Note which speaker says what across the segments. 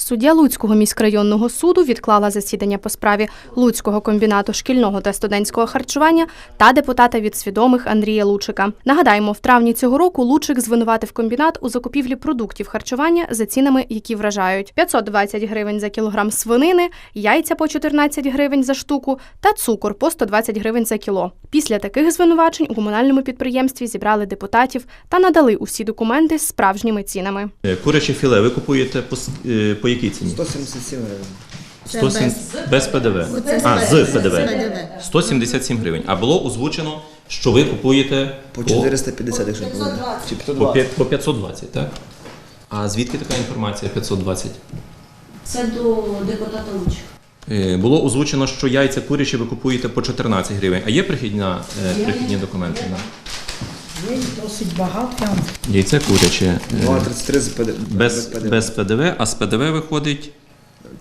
Speaker 1: Суддя Луцького міськрайонного суду відклала засідання по справі Луцького комбінату шкільного та студентського харчування та депутата від свідомих Андрія Лучика. Нагадаємо, в травні цього року Лучик звинуватив комбінат у закупівлі продуктів харчування за цінами, які вражають: 520 гривень за кілограм свинини, яйця по 14 гривень за штуку та цукор по 120 гривень за кіло. Після таких звинувачень у комунальному підприємстві зібрали депутатів та надали усі документи з справжніми цінами.
Speaker 2: Куряче філе ви купуєте по, е, по якій ціні?
Speaker 3: 177 гривень.
Speaker 2: 107 без ПДВ. А, з ПДВ. 177 гривень. А було озвучено, що ви купуєте
Speaker 3: По 450, якщо не помиляю. Чи
Speaker 2: по,
Speaker 3: 520.
Speaker 2: п'ять- по 520, так? А звідки така інформація 520?
Speaker 4: Це до депутата Лучка.
Speaker 2: Е, Було озвучено, що яйця курячі ви купуєте по 14 гривень. А є прихідна, е, прихідні документи? на
Speaker 5: Є досить багато.
Speaker 2: Яйце куряче е,
Speaker 3: 2,33 з ПД-
Speaker 2: без, без ПДВ, а з ПДВ виходить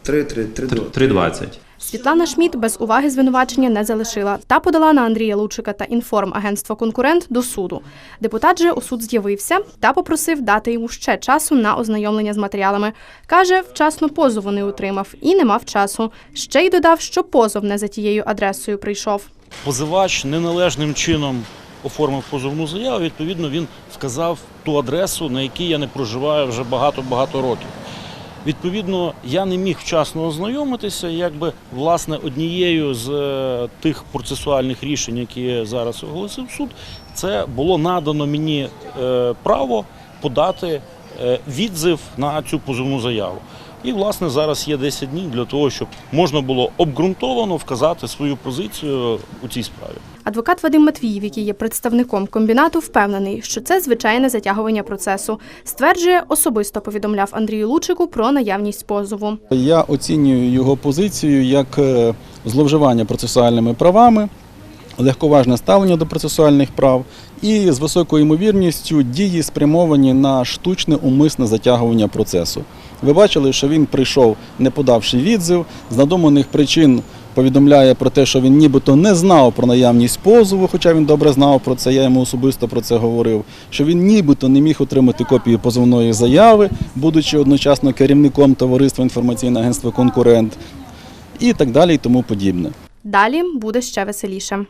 Speaker 3: 3, 3, 3,
Speaker 2: 3- 3,20.
Speaker 1: Світлана Шміт без уваги звинувачення не залишила та подала на Андрія Лучика та інформагентство конкурент до суду. Депутат же у суд з'явився та попросив дати йому ще часу на ознайомлення з матеріалами. Каже, вчасно позову не отримав і не мав часу. Ще й додав, що позов не за тією адресою прийшов.
Speaker 6: позивач неналежним чином оформив позовну заяву. Відповідно, він вказав ту адресу, на якій я не проживаю вже багато-багато років. Відповідно, я не міг вчасно ознайомитися. Якби власне однією з е, тих процесуальних рішень, які зараз оголосив суд, це було надано мені е, право подати е, відзив на цю позовну заяву. І, власне, зараз є 10 днів для того, щоб можна було обґрунтовано вказати свою позицію у цій справі.
Speaker 1: Адвокат Вадим Матвіїв, який є представником комбінату, впевнений, що це звичайне затягування процесу. Стверджує, особисто повідомляв Андрію Лучику про наявність позову.
Speaker 7: Я оцінюю його позицію як е, зловживання процесуальними правами, легковажне ставлення до процесуальних прав і з високою ймовірністю дії спрямовані на штучне умисне затягування процесу. Ви бачили, що він прийшов, не подавши відзив, з надуманих причин повідомляє про те, що він нібито не знав про наявність позову, хоча він добре знав про це, я йому особисто про це говорив, що він нібито не міг отримати копію позовної заяви, будучи одночасно керівником товариства інформаційне агентство Конкурент і так далі, і тому подібне.
Speaker 1: Далі буде ще веселіше.